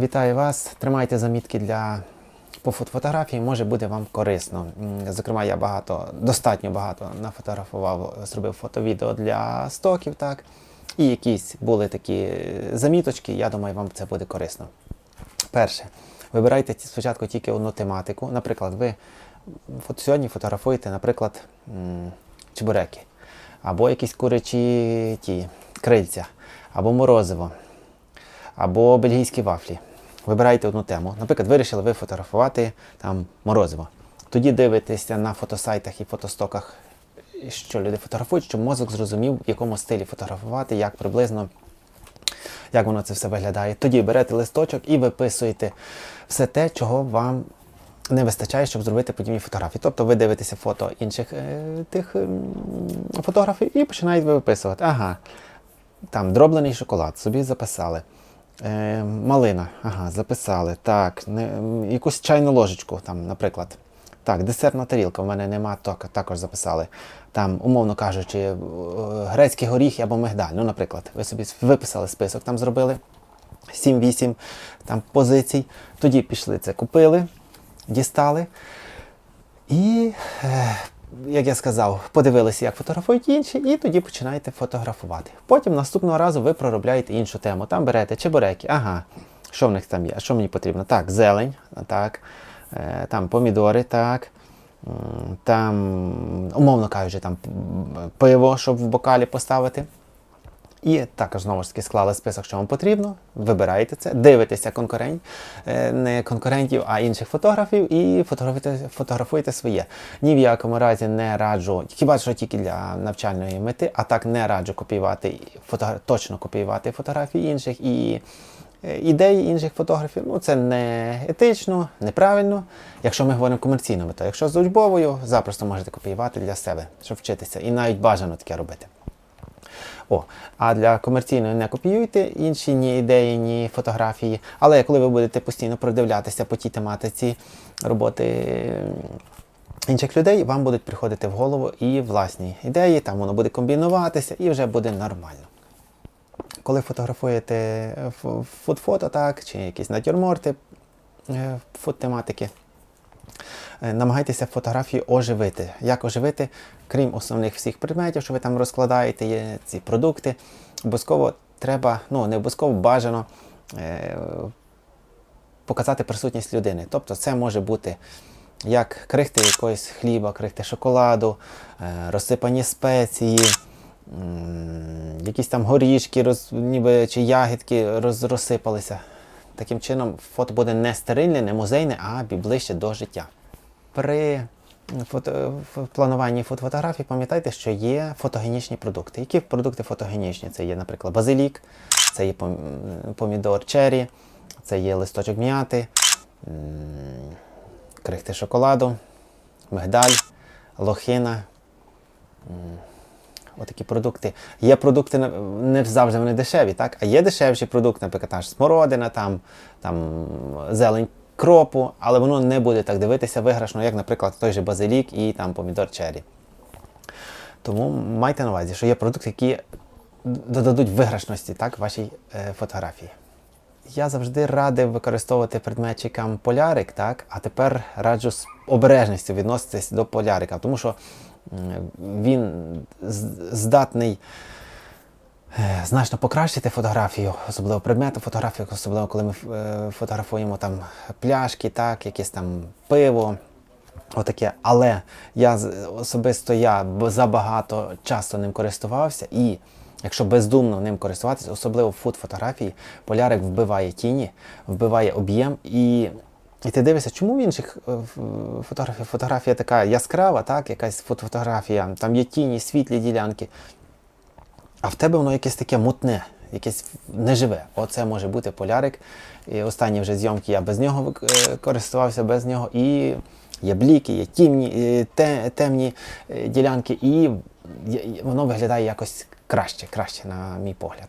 Вітаю вас. Тримайте замітки для по фотографії, може буде вам корисно. Зокрема, я багато, достатньо багато нафотографував, зробив фото-відео для стоків, так. І якісь були такі заміточки, я думаю, вам це буде корисно. Перше, вибирайте спочатку тільки одну тематику. Наприклад, ви сьогодні фотографуєте, наприклад, чебуреки, або якісь курячі ті, крильця, або морозиво, або бельгійські вафлі. Вибирайте одну тему. Наприклад, вирішили ви фотографувати там морозиво. Тоді дивитеся на фотосайтах і фотостоках, що люди фотографують, щоб мозок зрозумів, в якому стилі фотографувати, як приблизно, як воно це все виглядає. Тоді берете листочок і виписуєте все те, чого вам не вистачає, щоб зробити подібні фотографії. Тобто ви дивитеся фото інших е, тих ем, фотографів і починаєте виписувати. Ага, там дроблений шоколад, собі записали. Е, малина, ага, записали. Так, не, якусь чайну ложечку, там, наприклад. Так, десертна тарілка в мене нема, так, також записали. Там, умовно кажучи, е, грецький горіх або мигдаль. Ну, наприклад, ви собі виписали список, там зробили 7-8 там, позицій. Тоді пішли це, купили, дістали. І, е, як я сказав, подивилися, як фотографують інші, і тоді починаєте фотографувати. Потім наступного разу ви проробляєте іншу тему. Там берете чебуреки, ага, що в них там є, що мені потрібно? Так, зелень, так, е, там помідори, так. Там, умовно кажучи, там пиво, щоб в бокалі поставити. І також знову ж таки склали список, що вам потрібно. Вибираєте це, дивитеся конкурент, е, не конкурентів, а інших фотографів, і фотографуєте, фотографуєте своє. Ні в якому разі не раджу, хіба що тільки для навчальної мети, а так не раджу копіювати фото, точно копіювати фотографії інших і е, ідеї інших фотографів. Ну це не етично, неправильно. Якщо ми говоримо комерційно метою. Якщо з учбовою, запросто можете копіювати для себе, щоб вчитися. І навіть бажано таке робити. О, а для комерційної не копіюйте інші ні ідеї, ні фотографії. Але коли ви будете постійно продивлятися по тій тематиці роботи інших людей, вам будуть приходити в голову і власні ідеї, там воно буде комбінуватися і вже буде нормально. Коли фотографуєте фуд-фото, так, чи якісь натюрморти е, фуд-тематики, намагайтеся фотографію оживити. Як оживити, крім основних всіх предметів, що ви там розкладаєте, є ці продукти, обов'язково треба, ну не обов'язково бажано е, показати присутність людини. Тобто це може бути як крихти якогось хліба, крихти шоколаду, е, розсипані спеції. м, Якісь там горішки, роз, ніби чи ягідки роз, розсипалися. Таким чином, фото буде не стерильне, не музейне, а ближче до життя. При фото, в плануванні фот- фотографій пам'ятайте, що є фотогенічні продукти. Які продукти фотогенічні? Це є, наприклад, базилік, це є помідор чері, це є листочок м'яти, крихти шоколаду, мигдаль, лохина. Отакі продукти. Є продукти не завжди вони дешеві, так? А є дешевші продукти, наприклад, та ж смородина, там, там зелень кропу, але воно не буде так дивитися виграшно, як, наприклад, той же базилік і там помідор чері. Тому майте на увазі, що є продукти, які додадуть виграшності так, вашій е, фотографії. Я завжди радив використовувати предметчикам полярик, так? а тепер раджу з обережністю відноситись до полярика, тому що він здатний е, значно покращити фотографію, особливо предмету фотографії, особливо коли ми е, фотографуємо там пляшки, так, якесь там пиво. Отаке. Але я особисто я забагато часу ним користувався, і якщо бездумно ним користуватися, особливо в фуд-фотографії, полярик вбиває тіні, вбиває об'єм і. І ти дивишся, чому в інших е, фотографіях фотографія така яскрава, так, якась фотографія, там є тіні, світлі ділянки. А в тебе воно якесь таке мутне, якесь неживе. Оце може бути полярик. І останні вже зйомки я без нього е, користувався, без нього. І є бліки, є тімні, е, темні ділянки, і воно виглядає якось краще, краще, на мій погляд.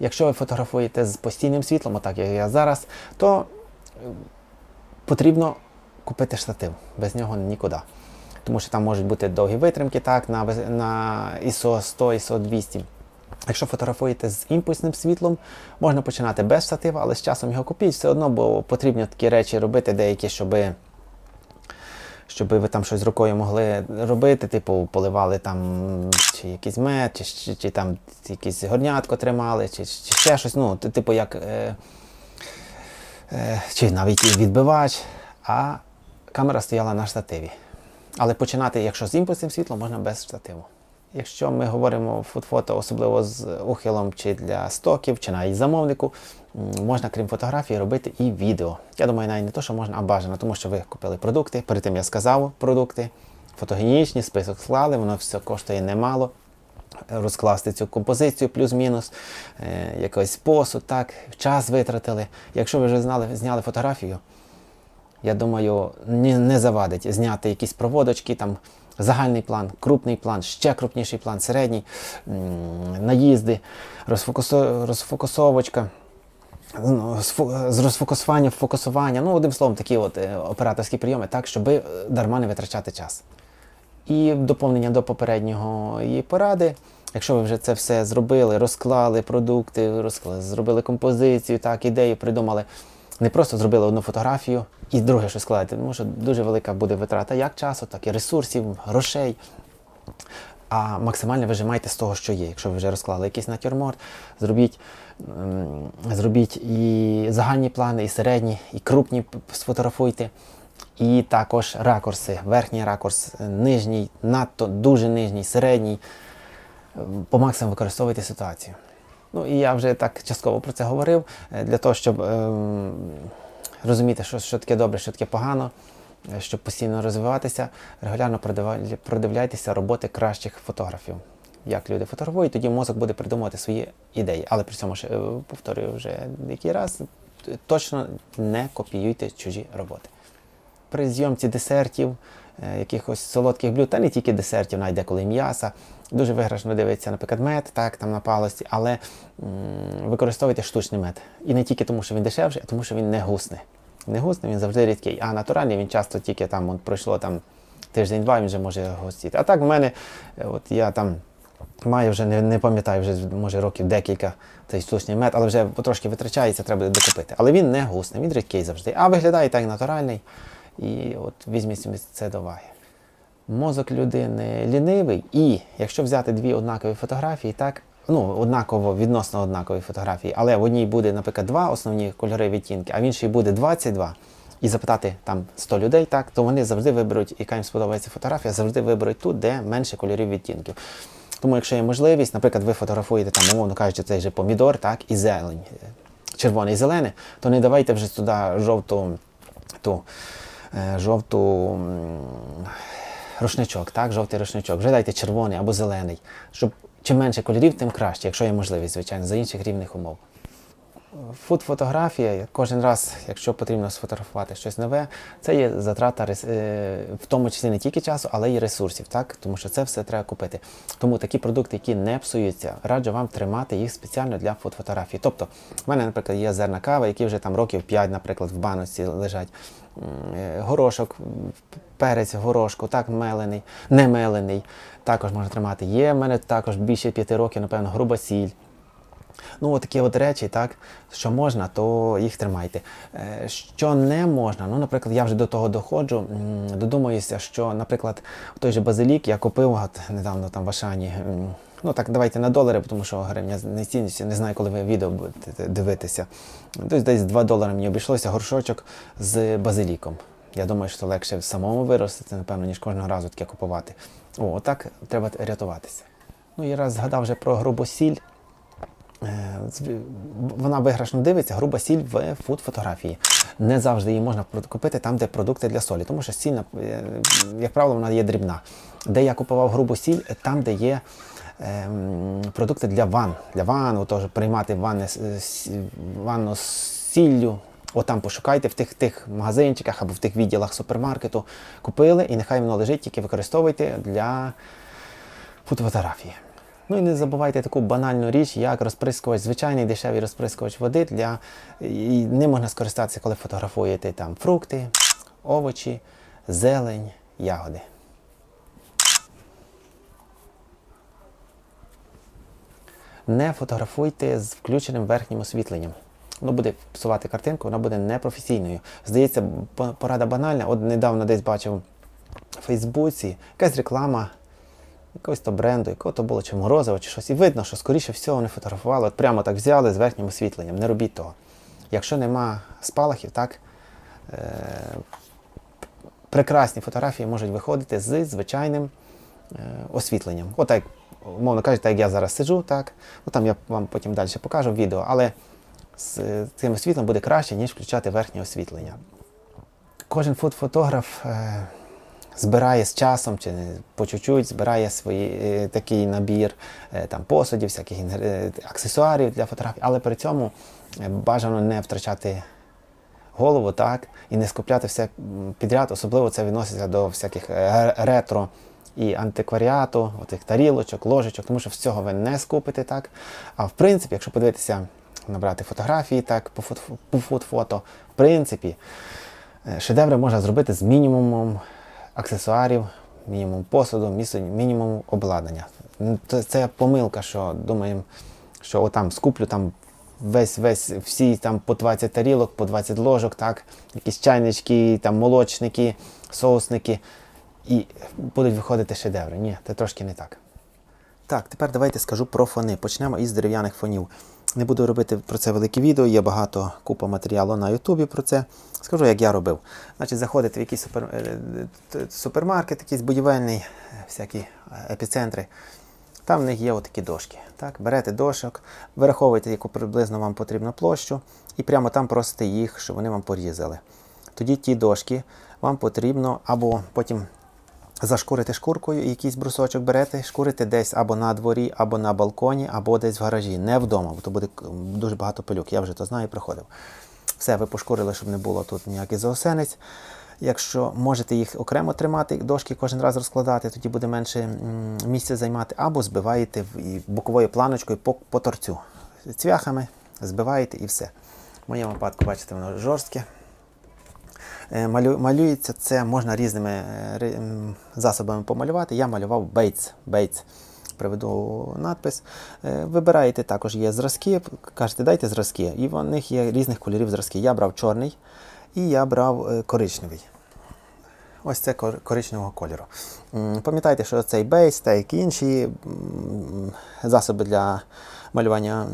Якщо ви фотографуєте з постійним світлом, отак як я зараз, то потрібно купити штатив. Без нього нікуди. Тому що там можуть бути довгі витримки так, на, на ISO 100, ISO 200. Якщо фотографуєте з імпульсним світлом, можна починати без штатива, але з часом його купіть все одно, бо потрібно такі речі робити, деякі, щоби щоб ви там щось рукою могли робити, типу поливали там чи якийсь мед, чи, чи, чи там якесь горнятко тримали, чи, чи ще щось. Ну, типу як. Е, чи навіть і відбивач, а камера стояла на штативі. Але починати, якщо з імпульсним світлом, можна без штативу. Якщо ми говоримо фото, особливо з ухилом чи для стоків, чи навіть замовнику, можна, крім фотографії, робити і відео. Я думаю, навіть не то, що можна, а бажано, тому що ви купили продукти. Перед тим я сказав продукти, фотогенічні, список склали, воно все коштує немало. Розкласти цю композицію плюс-мінус, е, якийсь посуд, так, час витратили. Якщо ви вже знали, зняли фотографію, я думаю, не, завадить зняти якісь проводочки, там загальний план, крупний план, ще крупніший план, середній, наїзди, розфокусо, розфокусовочка. ну, З розфокусування, фокусування, ну, одним словом, такі от е, операторські прийоми, так, щоб е, дарма не витрачати час. І доповнення до попереднього її поради, якщо ви вже це все зробили, розклали продукти, розклали, зробили композицію, так, ідею придумали, не просто зробили одну фотографію і друге щось складати, тому що дуже велика буде витрата як часу, так і ресурсів, грошей. А максимально вижимайте з того, що є. Якщо ви вже розклали якийсь натюрморт, зробіть, зробіть і загальні плани, і середні, і крупні сфотографуйте. І також ракурси, верхній ракурс, нижній, надто дуже нижній, середній. По максимуму використовуйте ситуацію. Ну і я вже так частково про це говорив, е, для того, щоб ем, розуміти, що, що таке добре, що таке погано, е, щоб постійно розвиватися, регулярно продивляйтеся роботи кращих фотографів. Як люди фотографують, тоді мозок буде придумувати свої ідеї. Але при цьому ще е, повторюю вже який раз, точно не копіюйте чужі роботи. При зйомці десертів, е, якихось солодких блюд, та не тільки десертів, навіть деколи м'яса. Дуже виграшно дивиться, наприклад, мед, так, там на палості, але м, використовуйте штучний мед. І не тільки тому, що він дешевший, а тому, що він не гусне. Не гусне, він завжди рідкий. А натуральний він часто тільки там от, пройшло там тиждень-два, він вже може густіти. А так в мене, е, от я там маю вже не, не пам'ятаю, вже може років декілька цей штучний мед, але вже потрошки витрачається, треба докупити. Але він не гусний, він рідкий завжди. А виглядає так натуральний. І от візьміть це до уваги. Мозок людини лінивий, і якщо взяти дві однакові фотографії, так, ну, однаково, відносно однакові фотографії, але в одній буде, наприклад, два основні кольори відтінки, а в іншій буде 22, і запитати там 100 людей, так, то вони завжди виберуть, яка їм сподобається фотографія, завжди виберуть ту, де менше кольорів відтінків. Тому, якщо є можливість, наприклад, ви фотографуєте там, умовно кажучи, цей же помідор, так, і зелень, е, червоне і зелене, то не давайте вже туди жовту ту жовту рушничок, так, жовтий рушничок. Вже дайте червоний або зелений. Щоб чим менше кольорів, тим краще, якщо є можливість, звичайно, за інших рівних умов. Фуд-фотографія, кожен раз, якщо потрібно сфотографувати щось нове, це є затрата е, в тому числі не тільки часу, але й ресурсів, так? тому що це все треба купити. Тому такі продукти, які не псуються, раджу вам тримати їх спеціально для фуд-фотографії. Тобто, в мене, наприклад, є зерна кави, які вже там років 5, наприклад, в баночці лежать. Е, Горошок, перець, горошку, так, мелений, не мелений, також можна тримати. Є в мене також більше 5 років, напевно, груба сіль. Ну, такі от речі, так, що можна, то їх тримайте. Е, Що не можна, ну, наприклад, я вже до того доходжу, м, додумуюся, що, наприклад, той же базилік я купив от, недавно там в Ашані. Ну так, давайте на долари, тому що гривня не ціниться, не знаю, коли ви відео будете дивитися. Тобто десь 2 долари мені обійшлося горшочок з базиліком. Я думаю, що легше самому виростити, напевно, ніж кожного разу таке купувати. О, отак треба рятуватися. Ну і раз згадав вже про грубу сіль. З- Вона виграшно дивиться, груба сіль в фуд-фотографії. Не завжди її можна купити там, де продукти для солі, тому що сіль, е, як правило, вона є дрібна. Де я купував грубу сіль, там, де є ем, продукти для ван. Для ванну, теж приймати ванни, ванну з сіллю. От там пошукайте в тих, тих магазинчиках або в тих відділах супермаркету. Купили і нехай воно лежить, тільки використовуйте для фотографії. Ну і не забувайте таку банальну річ, як розприскувач, звичайний дешевий розприскувач води для і ним можна скористатися, коли фотографуєте там фрукти, овочі, зелень, ягоди. не фотографуйте з включеним верхнім освітленням. Воно буде псувати картинку, вона буде непрофесійною. Здається, порада банальна. От недавно десь бачив в Фейсбуці якась реклама якогось то бренду, якого то було чи морозиво, чи щось. І видно, що скоріше всього вони фотографували, от прямо так взяли з верхнім освітленням. Не робіть того. Якщо нема спалахів, так е- прекрасні фотографії можуть виходити з звичайним е- освітленням. От так, умовно кажучи, так як я зараз сиджу, так. Ну там я вам потім далі покажу відео, але з цим освітленням буде краще, ніж включати верхнє освітлення. Кожен фотограф е, збирає з часом чи по чуть-чуть збирає свій е, такий набір е, там, посудів, всяких е, аксесуарів для фотографій, але при цьому бажано не втрачати голову, так, і не скупляти все підряд. Особливо це відноситься до всяких ретро і антикваріату, отих тарілочок, ложечок, тому що всього ви не скупите так. А в принципі, якщо подивитися, набрати фотографії так, по фото, по фото, в принципі, шедеври можна зробити з мінімумом аксесуарів, мінімум посуду, мінімум обладнання. Ну, це помилка, що думаємо, що отам скуплю там весь, весь, всі там по 20 тарілок, по 20 ложок, так, якісь чайнички, там молочники, соусники, і будуть виходити шедеври. Ні, це трошки не так. Так, тепер давайте скажу про фони. Почнемо із дерев'яних фонів. Не буду робити про це велике відео, є багато купа матеріалу на Ютубі про це. Скажу, як я робив. Значить, заходите в якийсь супер, е, супермаркет, якийсь будівельний, е, всякі е, епіцентри. Там в них є отакі дошки. Так? Берете дошок, вираховуєте, яку приблизно вам потрібну площу, і прямо там просите їх, щоб вони вам порізали. Тоді ті дошки вам потрібно або потім зашкурити шкуркою, якийсь брусочок берете, шкурите десь або на дворі, або на балконі, або десь в гаражі, не вдома, бо то буде дуже багато пилюк. Я вже то знаю і проходив. Все, ви пошкурили, щоб не було тут ніяких заосенець. Якщо можете їх окремо тримати, дошки кожен раз розкладати, тоді буде менше місця займати, або збиваєте боковою планочкою по, по торцю. Цвяхами збиваєте і все. В моєму випадку, бачите, воно жорстке. Е, Малю, малюється це можна різними е, засобами помалювати. Я малював Bates. Bates. Приведу надпис. Е, Вибираєте також є зразки, кажете, дайте зразки. І в них є різних кольорів зразки. Я брав чорний і я брав коричневий. Ось це коричневого кольору. Пам'ятайте, що цей бейс та як інші засоби для малювання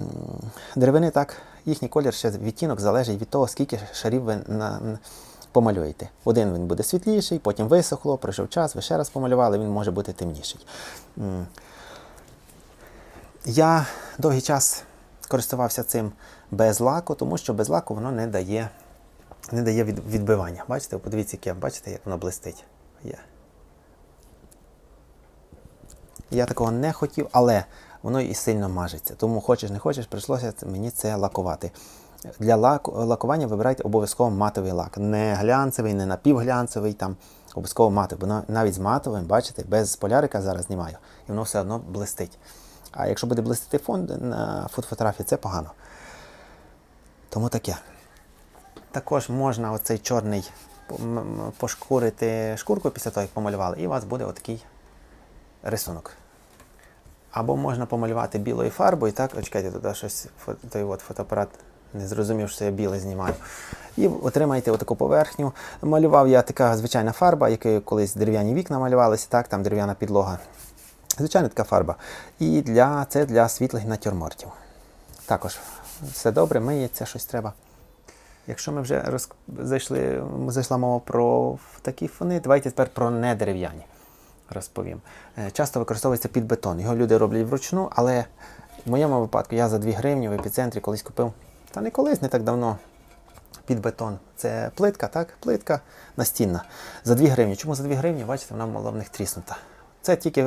деревини, так, їхній колір ще відтінок залежить від того, скільки шарів ви на, помалюєте. Один він буде світліший, потім висохло, пройшов час, ви ще раз помалювали, він може бути темніший. Я довгий час користувався цим без лаку, тому що без лаку воно не дає не дає відбивання. Бачите, подивіться, яке, бачите, як воно блистить. Є. Я такого не хотів, але воно і сильно мажеться. Тому хочеш не хочеш, прийшлося мені це лакувати. Для лаку, лакування вибирайте обов'язково матовий лак. Не глянцевий, не напівглянцевий, там обов'язково матовий. Бо навіть з матовим, бачите, без полярика зараз знімаю, і воно все одно блистить. А якщо буде блистити фон на фотофотографії, це погано. Тому таке. Також можна оцей чорний пошкурити шкурку після того, як помалювали, і у вас буде отакий рисунок. Або можна помалювати білою фарбою, так, О, чекайте, туди щось той от фотоапарат не зрозумів, що я біле знімаю. І отримаєте отаку поверхню. Малював я така звичайна фарба, якою колись дерев'яні вікна малювалися, так, там дерев'яна підлога. Звичайна така фарба. І для, це для світлих натюрмортів. Також все добре, миється, щось треба. Якщо ми вже роз... зайшли, зайшла мова про такі фони, давайте тепер про недерев'яні розповім. Е, Часто використовується під бетон. Його люди роблять вручну, але в моєму випадку я за 2 гривні в епіцентрі колись купив, та не колись, не так давно, під бетон. Це плитка, так? Плитка настінна. За 2 гривні. Чому за 2 гривні? Бачите, вона мала в них тріснута. Це тільки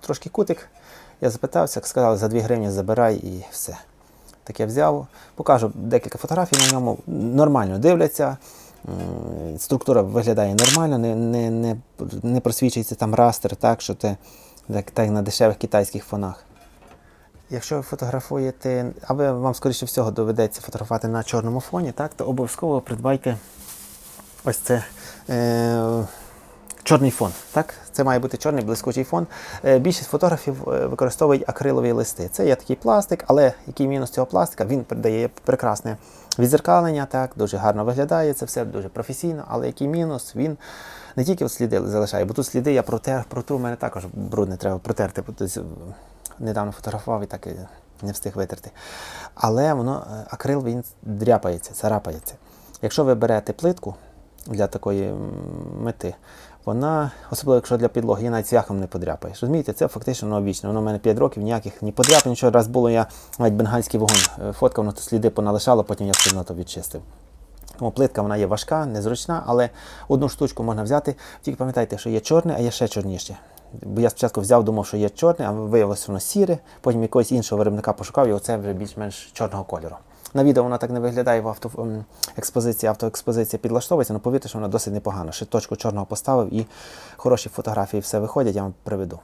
трошки кутик. Я запитався, сказали, за 2 гривні забирай і все. Так я взяв, покажу декілька фотографій на ньому. Нормально дивляться. Структура виглядає нормально, не, не, не, не просвічується там растер, так, що це так, так на дешевих китайських фонах. Якщо ви фотографуєте, або вам, скоріше всього, доведеться фотографувати на чорному фоні, так, то обов'язково придбайте ось це е, чорний фон. Так? Це має бути чорний блискучий фон. Е, Більшість фотографів е, використовують акрилові листи. Це є такий пластик, але який мінус цього пластика? Він придає прекрасне відзеркалення, так, дуже гарно виглядає, це все дуже професійно, але який мінус, він не тільки от сліди залишає, бо тут сліди я протер, протру, мене також брудне треба протерти. Недавно фотографував і так і не встиг витерти. Але воно, е, акрил він дряпається, царапається. Якщо ви берете плитку для такої мети, вона, особливо якщо для підлоги, її навіть цвяхом не подряпаєш. Розумієте, це фактично воно вічне. Воно в мене 5 років, ніяких ні подряпань, нічого. Раз було, я навіть бенгальський вогонь е, фоткав, воно то сліди поналишало, потім я все одно то відчистив. Тому плитка вона є важка, незручна, але одну штучку можна взяти. Тільки пам'ятайте, що є чорне, а є ще чорніше. Бо я спочатку взяв, думав, що є чорне, а виявилося воно сіре, потім якогось іншого виробника пошукав, і оце вже більш-менш чорного кольору. На відео вона так не виглядає в авто, ем, експозиції, автоекспозиція підлаштовується, але повірте, що вона досить непогана. Ще точку чорного поставив і хороші фотографії все виходять, я вам приведу.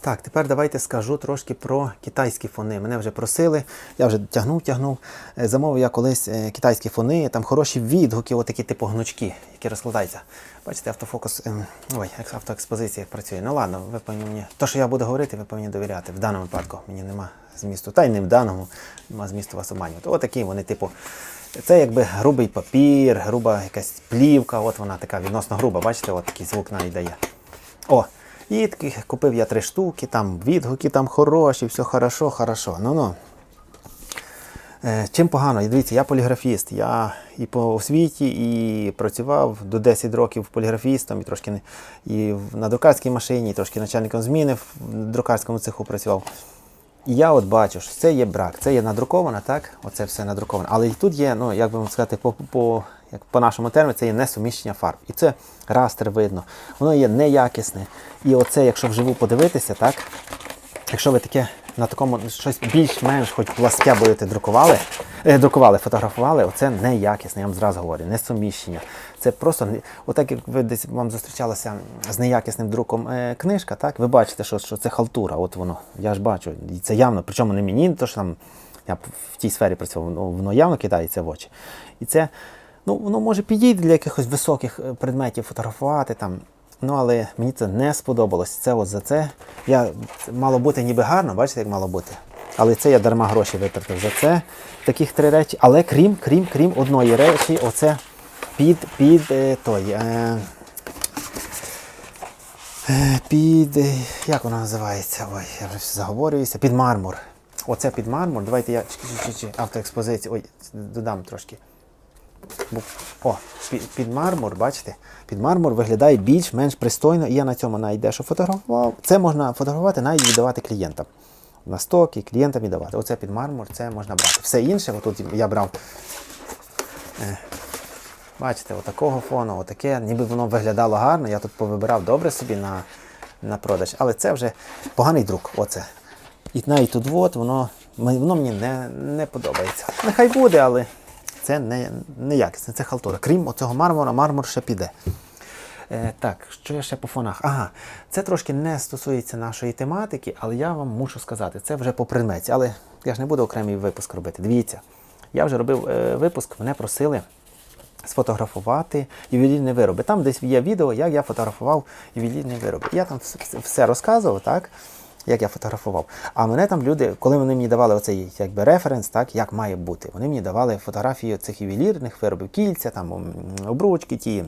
Так, тепер давайте скажу трошки про китайські фони. Мене вже просили, я вже тягнув, тягнув. Е, Замовив я колись е, китайські фони, там хороші відгуки, отакі типу гнучки, які розкладаються. Бачите, автофокус, ем, ой, автоекспозиція працює. Ну ладно, ви повинні мені. То, що я буду говорити, ви повинні довіряти. В даному випадку мені нема змісту. Та й не в даному, нема змісту вас обманювати. Отакі вони, типу. Це якби грубий папір, груба якась плівка, от вона така відносно груба, бачите, от такий звук навіть дає. О, і таких купив я три штуки, там відгуки там хороші, все хорошо, хорошо. Ну ну. Е, Чим погано? Дивіться, я поліграфіст. Я і по освіті, і працював до 10 років поліграфістом, і трошки і на друкарській машині, і трошки начальником зміни в друкарському цеху працював. І я от бачу, що це є брак. Це є надруковано, так? Оце все надруковано. Але і тут є, ну як би вам сказати, по, по, як по нашому терміну, це є несуміщення фарб. І це растер видно. Воно є неякісне. І оце, якщо вживу подивитися, так? Якщо ви таке на такому щось більш-менш хоч пласке будете друкували, е, друкували, фотографували, оце неякісне, я вам зразу говорю, несуміщення. Це просто отак, як ви десь вам зустрічалася з неякісним друком е, книжка, так? Ви бачите, що, що це халтура, от воно. Я ж бачу. І це явно, причому не мені, то що там я в тій сфері працював, воно явно кидається в очі. І це, ну, воно може підійти для якихось високих е, предметів фотографувати там. Ну, але мені це не сподобалось. Це от за це. Я, це мало бути ніби гарно, бачите, як мало бути. Але це я дарма гроші витратив за це. Таких три речі. Але крім, крім, крім одної речі, оце під, під е, той. Е, е, під. Як вона називається? Ой, я вже заговорююся. Під мармур. Оце під мармур. Давайте я автоекспозицію. Ой, додам трошки. О, під, мармур, бачите? Під мармур виглядає більш-менш пристойно, і я на цьому навіть дещо фотографував. Це можна фотографувати, навіть віддавати клієнтам. На стоки, клієнтам віддавати. Оце під мармур, це можна брати. Все інше, отут я брав. е, Бачите, отакого фону, отаке, ніби воно виглядало гарно. Я тут повибирав добре собі на, на продаж, але це вже поганий друк. Оце. І навіть тут от, воно, воно мені не, не подобається. Нехай буде, але це не, не якісне, це халтура. Крім оцього мармура, мармур ще піде. Е, так, що я ще по фонах? Ага, це трошки не стосується нашої тематики, але я вам мушу сказати, це вже по предметі. Але я ж не буду окремий випуск робити. Дивіться, я вже робив е, випуск, мене просили сфотографувати ювелірні вироби. Там десь є відео, як я фотографував ювелірні вироби. Я там все розказував, так? Як я фотографував. А мене там люди, коли вони мені давали оцей якби референс, так, як має бути, вони мені давали фотографії цих ювелірних виробів, кільця, там обручки, ті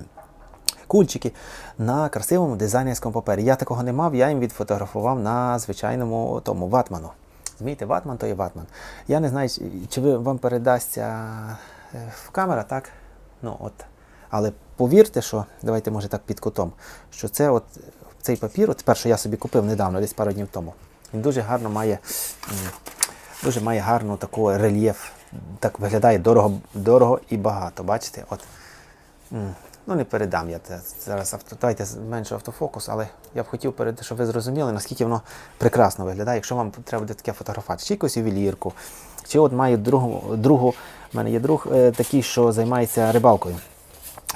кульчики на красивому дизайнерському папері. Я такого не мав, я їм відфотографував на звичайному тому ватману. Змійте, ватман то є ватман. Я не знаю, чи- ви вам передасться е, в камера, так? Ну от. Але повірте, що давайте може так під кутом, що це от цей папір, от що я собі купив недавно, десь пару днів тому. Він дуже гарно має, дуже має гарну таку рельєф. Так виглядає дорого, дорого і багато. Бачите? От. Ну, не передам я це зараз авто, дайте менше автофокус, але я б хотів передати, щоб ви зрозуміли, наскільки воно прекрасно виглядає, якщо вам треба буде таке фотографувати, чи якусь ювелірку, чи от маю другу, другу в мене є друг е, такий, що займається рибалкою.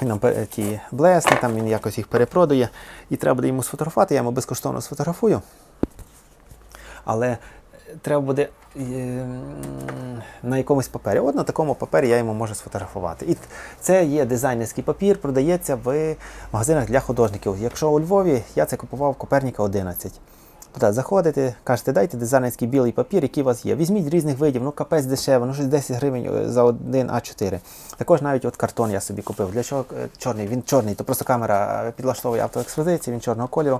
Нам ті блесни, там він якось їх перепродає, і треба буде йому сфотографувати, я йому безкоштовно сфотографую. Але треба буде е, на якомусь папері. От на такому папері я йому можу сфотографувати. І це є дизайнерський папір, продається в магазинах для художників. Якщо у Львові, я це купував в Коперніка 11. Туди заходите, кажете, дайте дизайнерський білий папір, який у вас є. Візьміть різних видів, ну капець дешево, ну щось 10 гривень е, за один А4. Також навіть от картон я собі купив. Для чого е, чорний? Він чорний, то просто камера е, підлаштовує автоекспозицію, він чорного кольору.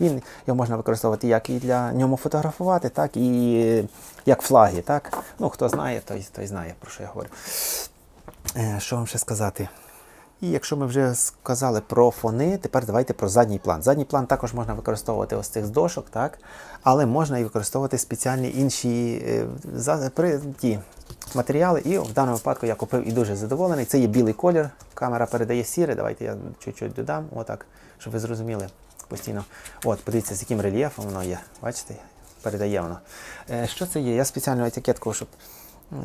Він його можна використовувати як і для ньому фотографувати, так і як флаги. Так? Ну, хто знає, той, той знає, про що я говорю. Що вам ще сказати? І якщо ми вже сказали про фони, тепер давайте про задній план. Задній план також можна використовувати ось цих дошок, так? але можна і використовувати спеціальні інші е, ті матеріали. І в даному випадку я купив і дуже задоволений. Це є білий колір. Камера передає сірий. Давайте я чуть-чуть додам, отак, щоб ви зрозуміли постійно. От, подивіться, з яким рельєфом воно є. Бачите? Передає воно. Е, Що це є? Я спеціальну етикетку, щоб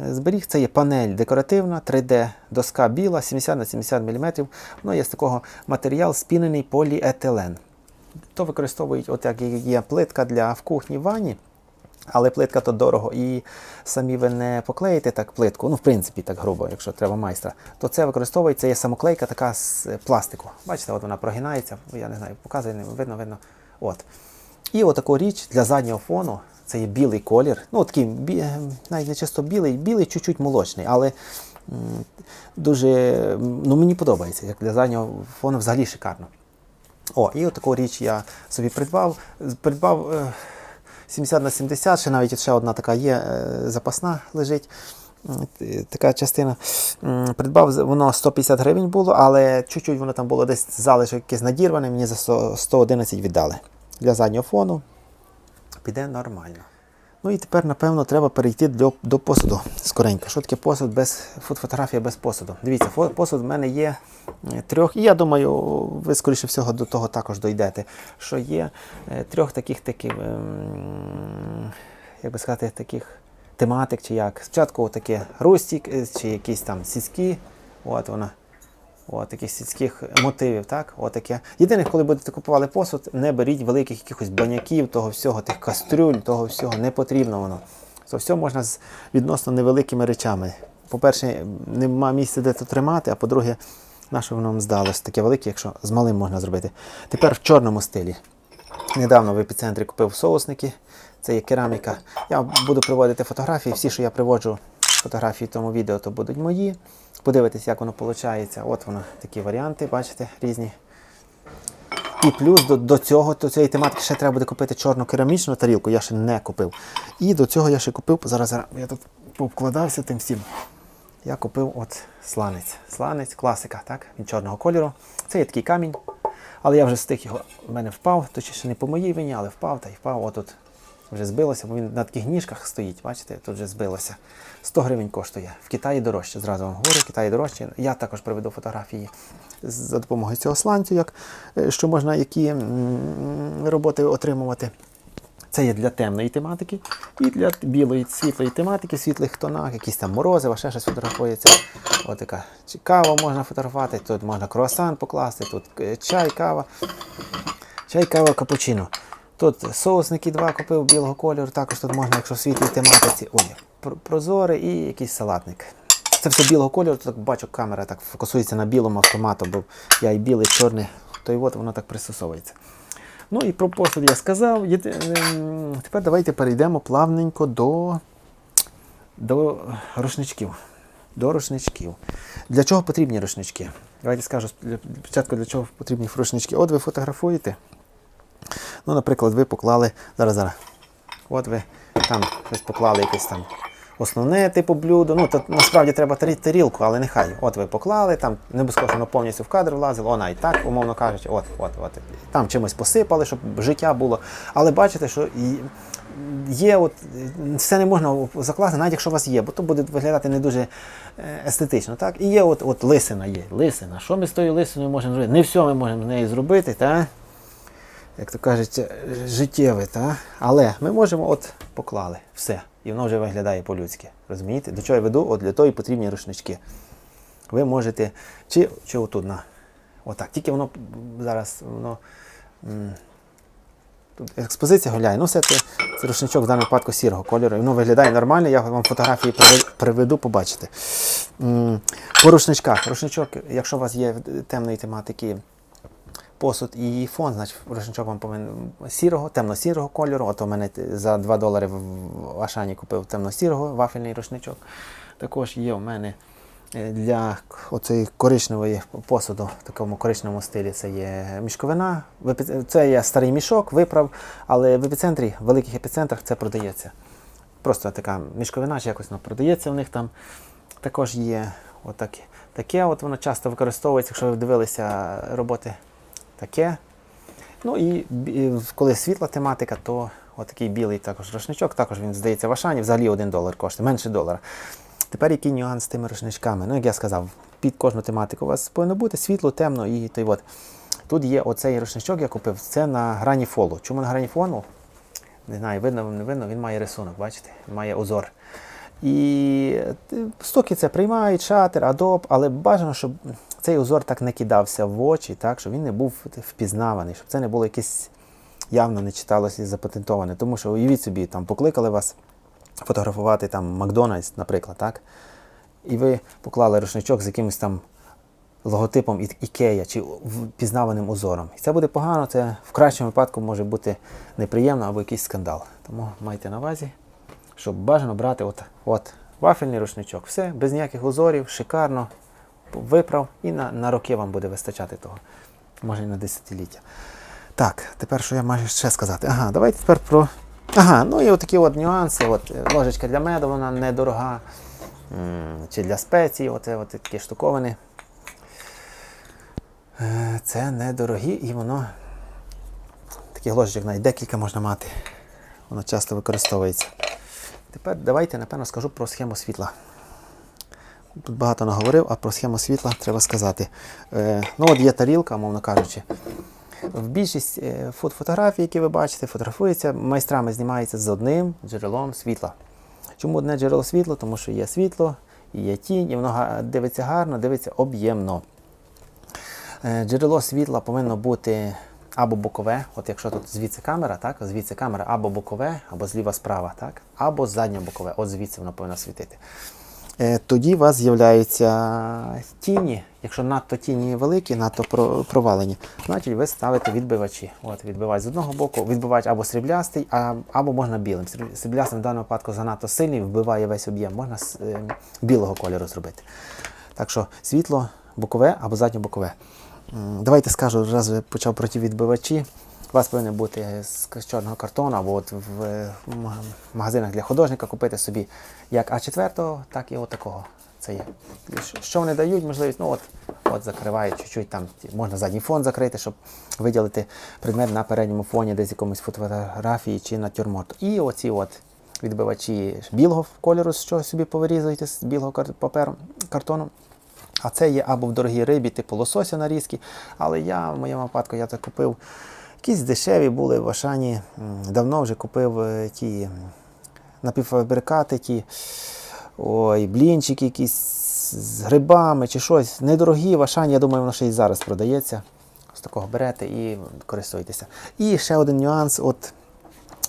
Зберіг це є панель декоративна, 3D, доска біла, 70 на 70 мм. Воно є з такого матеріал спінений поліетилен. То використовують, от як є плитка для в кухні в ванні, але плитка то дорого і самі ви не поклеїте так плитку, ну в принципі так грубо, якщо треба майстра, то це використовується є самоклейка така з е, пластику. Бачите, от вона прогинається, я не знаю, показує, видно, видно. От. І отаку річ для заднього фону. Це є білий колір. Ну, такий, бі- е, навіть не чисто білий, білий чуть-чуть молочний, але дуже ну, мені подобається. Як для заднього фону взагалі шикарно. О, і отаку річ я собі придбав. Придбав е, 70 на 70, ще навіть ще одна така є е, запасна лежить. Така частина. Придбав воно 150 гривень було, але чуть-чуть воно там було десь залишок якесь надірване, мені за 111 віддали. Для заднього фону піде нормально. Ну і тепер, напевно, треба перейти до, до посуду скоренько. Що таке посуд без фотографія без посуду? Дивіться, посуд в мене є е, трьох, і я думаю, ви скоріше всього до того також дойдете. Що є е, трьох таких таких, ем, як би сказати, таких тематик чи як. Спочатку таке рустік, е, чи якісь там сільські. От вона. От, таких сільських мотивів, так? От. Єдине, коли будете купували посуд, не беріть великих якихось баняків, того всього, тих кастрюль, того всього, не потрібно воно. Це все можна з відносно невеликими речами. По-перше, нема місця, де то тримати, а по-друге, на що воно вам здалось таке велике, якщо з малим можна зробити. Тепер в чорному стилі. Недавно в епіцентрі купив соусники, це є кераміка. Я буду приводити фотографії. Всі, що я приводжу фотографії в тому відео, то будуть мої. Подивитись, як воно виходить. От воно, такі варіанти, бачите, різні. І плюс до, до цього, до цієї тематики ще треба буде купити чорну керамічну тарілку, я ще не купив. І до цього я ще купив, зараз, я тут повкладався тим всім. Я купив от сланець. Сланець, класика, так? Він чорного кольору. Це є такий камінь. Але я вже встиг його, в мене впав, точніше не по моїй вині, але впав та й впав. Отут вже збилося, бо він на таких ніжках стоїть, бачите, тут вже збилося. 100 гривень коштує. В Китаї дорожче, зразу вам говорю, в Китаї дорожче. Я також приведу фотографії за допомогою цього сланцю, як, е, що можна які роботи отримувати. Це є для темної тематики і для білої світлої тематики, світлих тонах, якісь там морозива, ще щось фотографується. Ось така кава можна фотографувати, тут можна круасан покласти, тут е, чай, кава. Чай, кава, капучино. Тут соусники два купив білого кольору, також тут можна, якщо в світлій тематиці, ой, пр- прозорий і якийсь салатник. Це все білого кольору, тут бачу, камера так фокусується на білому автомату, бо я і білий, і чорний, то і от воно так пристосовується. Ну і про посуд я сказав. Ем, Тепер давайте перейдемо плавненько до, до рушничків. До рушничків. Для чого потрібні рушнички? Давайте скажу спочатку, для чого потрібні рушнички. От ви фотографуєте. Ну, наприклад, ви поклали. Зараз, зараз. От ви там щось поклали якесь там основне типу блюдо. Ну, то насправді треба тарі- тарілку, але нехай. От ви поклали, там не обов'язково, повністю в кадр влазило, вона і так, умовно кажучи, от, от, от. Там чимось посипали, щоб життя було. Але бачите, що і- є, от, все не можна закласти, навіть якщо у вас є, бо то буде виглядати не дуже е, естетично. Так? І є от, от лисина є. Лисина. Що ми з тою лисиною можемо зробити? Не все ми можемо з нею зробити, так? Як то кажуть, е, життєве, та? але ми можемо от поклали все. І воно вже виглядає по-людськи. Розумієте? До чого я веду? От для того і потрібні рушнички. Ви можете, чи, чи отут на. Отак. Тільки воно зараз воно Тут експозиція гуляє. Ну, все це, це рушничок в даному випадку сірого кольору. І Воно виглядає нормально, я вам фотографії приведу, побачите. По рушничках. Рушничок, якщо у вас є темної тематики посуд і фон, значить рушничок вам повинен сірого, темно-сірого кольору. От у мене за 2 долари в Ашані купив темно-сірого вафельний рушничок. Також є у мене е, для оцеї коричневої посуду в такому коричневому стилі це є мішковина. Це є старий мішок, виправ, але в епіцентрі, в великих епіцентрах це продається. Просто така мішковина, чи якось воно продається у них там. Також є отаке. Таке от воно часто використовується, якщо ви дивилися роботи таке. Ну і коли світла тематика, то отакий білий також рушничок, також він здається в Ашані, взагалі 1 долар коштує, менше долара. Тепер який нюанс з тими рушничками? Ну, як я сказав, під кожну тематику у вас повинно бути світло, темно і той от. Тут є оцей рушничок, я купив, це на грані фолу. Чому на грані фону? Не знаю, видно вам не видно, він має рисунок, бачите? Має узор. І е, стоки це приймають, шатер, адоб, але бажано, щоб цей узор так не кидався в очі, так, щоб він не був впізнаваний, щоб це не було якесь явно не читалося і запатентоване. Тому що уявіть собі, там покликали вас фотографувати там Макдональдс, наприклад, так? І ви поклали рушничок з якимось там логотипом Ікея чи впізнаваним узором. І це буде погано, це в кращому випадку може бути неприємно або якийсь скандал. Тому майте на увазі, щоб бажано брати от, от вафельний рушничок. Все, без ніяких узорів, шикарно, виправ, і на, на роки вам буде вистачати того. Може і на десятиліття. Так, тепер що я маю ще сказати? Ага, давайте тепер про. Ага, ну і отакі от нюанси. От, е, ложечка для меду, вона недорога. Чи для спецій, оце от такі штуковини. Е, Це недорогі і воно. Таких ложечок навіть декілька можна мати. Воно часто використовується. Тепер давайте, напевно, скажу про схему світла. Тут багато наговорив, а про схему світла треба сказати. Е, ну, от є тарілка, мовно кажучи. В більшість е, фот- фотографій, які ви бачите, фотографуються, майстрами знімається з одним джерелом світла. Чому одне джерело світла? Тому що є світло, є тінь, і воно дивиться гарно, дивиться об'ємно. Е, Джерело світла повинно бути або бокове, от якщо тут звідси камера, так, звідси камера або бокове, або зліва справа, так, або заднє бокове, от звідси воно повинно світити. Е, Тоді у вас з'являються тіні. Якщо надто тіні великі, надто провалені, значить ви ставите відбивачі. От відбивач з одного боку, відбивач або сріблястий, або можна білим. Сріб- Сріблястим в даному випадку занадто сильний, вбиває весь об'єм. Можна з е, білого кольору зробити. Так що світло бокове або задньо-бокове. Давайте скажу, раз я почав про ті відбивачі. У вас повинен бути з чорного картону, або от в магазинах для художника купити собі як А4, так і отакого. Це є. Що- вони дають, можливість, ну от, от закривають чуть-чуть там, можна задній фон закрити, щоб виділити предмет на передньому фоні, десь якомусь фотографії чи натюрморту. І оці от відбивачі білого кольору, що собі повирізуєте з білого паперу, картону. А це є або в дорогій рибі, типу лосося нарізки. Але я в моєму випадку я це купив. Якісь дешеві були в Ашані. Давно вже купив е, ті напівфабрикати, ті ой, блінчики якісь з грибами чи щось. Недорогі в Ашані, я думаю, воно ще і зараз продається. З такого берете і користуйтеся. І ще один нюанс: от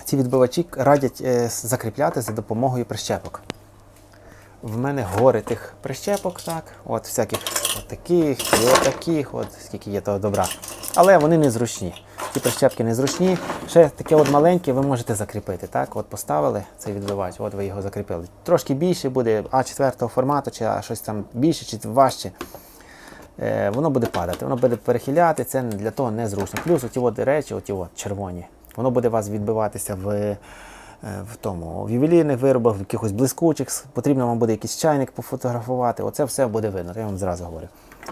ці відбивачі радять е, закріпляти за допомогою прищепок. В мене гори тих прищепок, так, от всяких от таких і от таких, от скільки є того добра. Але вони незручні. Ті прищепки незручні. Ще таке от маленьке ви можете закріпити. Так, от поставили цей відбивач, от ви його закріпили. Трошки більше буде А4 формату, чи А щось там більше, чи важче. Е, воно буде падати, воно буде перехиляти, це для того незручно. Плюс оті от речі, оті от червоні, воно буде вас відбиватися в, е, в тому в ювелірних виробах, в якихось блискучих. Потрібно вам буде якийсь чайник пофотографувати. Оце все буде видно, я вам зразу говорю.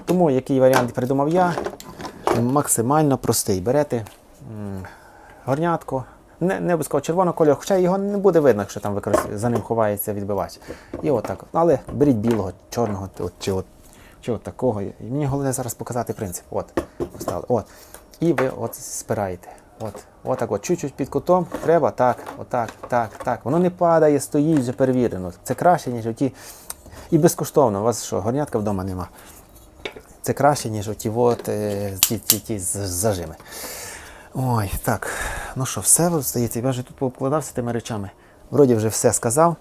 Тому який варіант придумав я, максимально простий. Берете горнятко, не, не обов'язково червоного кольору, хоча його не буде видно, якщо там за ним ховається відбивач. І отак. Але беріть білого, чорного от, чи от чи от такого. І мені головне зараз показати принцип. От, поставили. От. І ви от спираєте. От, отак от, чуть-чуть під кутом. Треба так, отак, так, так. Воно не падає, стоїть вже перевірено. Це краще, ніж оті. І безкоштовно. У вас що, горнятка вдома нема. Це краще, ніж оті от, е, ті, ті, ті зажими. Ой, так. Ну що, все здається, я вже тут пообкладався тими речами. Вроді вже все сказав.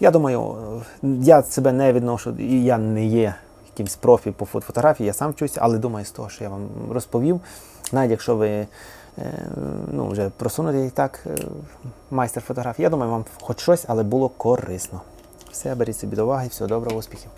Я думаю, е, я себе не відношу, і я не є якимсь профі по фотографії, я сам вчуся, але думаю, з того, що я вам розповів, навіть якщо ви е, ну, вже просунутий і так майстер фотографії, я думаю, вам хоч щось, але було корисно. Все, беріть собі до уваги, всього доброго, успіхів.